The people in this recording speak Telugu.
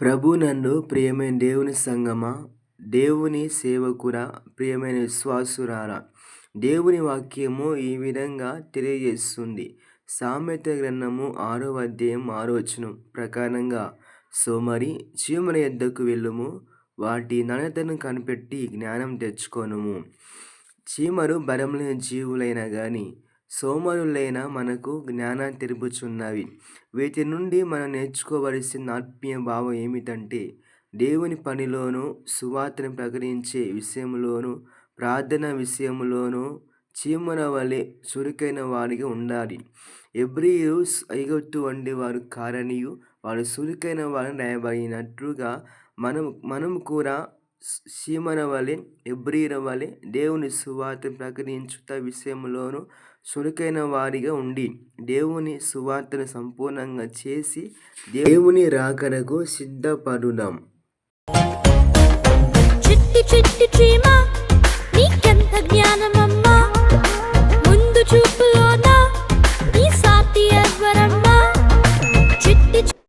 ప్రభు నందు ప్రియమైన దేవుని సంగమా? దేవుని సేవకురా ప్రియమైన విశ్వాసురారా? దేవుని వాక్యము ఈ విధంగా తెలియజేస్తుంది. సామెత గ్రంథము ఆరో అధ్యాయం ఆరో వచనం ప్రకారంగా సోమరి చీమల యొద్దకు వెళ్ళుము వాటి నాణ్యతను కనిపెట్టి జ్ఞానం తెచ్చుకొనుము. చీమరు బలములైన జీవులైన కానీ సోమరులైన మనకు జ్ఞానాన్ని తెలుపుచున్నవి. వీటి నుండి మనం నేర్చుకోవలసిన ఆత్మీయ భావం ఏమిటంటే దేవుని పనిలోను సువార్తను ప్రకటించే విషయంలోను ప్రార్థన విషయంలోను చీమల వలె చురుకైన వారిగా ఉండాలి. ఎబ్రియులు ఐగొట్టు వంటి వారు కారనియు వారు చురుకైన వారిని రాయబడినట్లుగా మనం మనం కూడా సీమన వలె ఎబ్రియుల వలె దేవుని సువార్త ప్రకటించుట విషయంలోనూ చురుకైన వారిగా ఉండి దేవుని సువార్తను సంపూర్ణంగా చేసి దేవుని రాకడకు సిద్ధపడుదాం.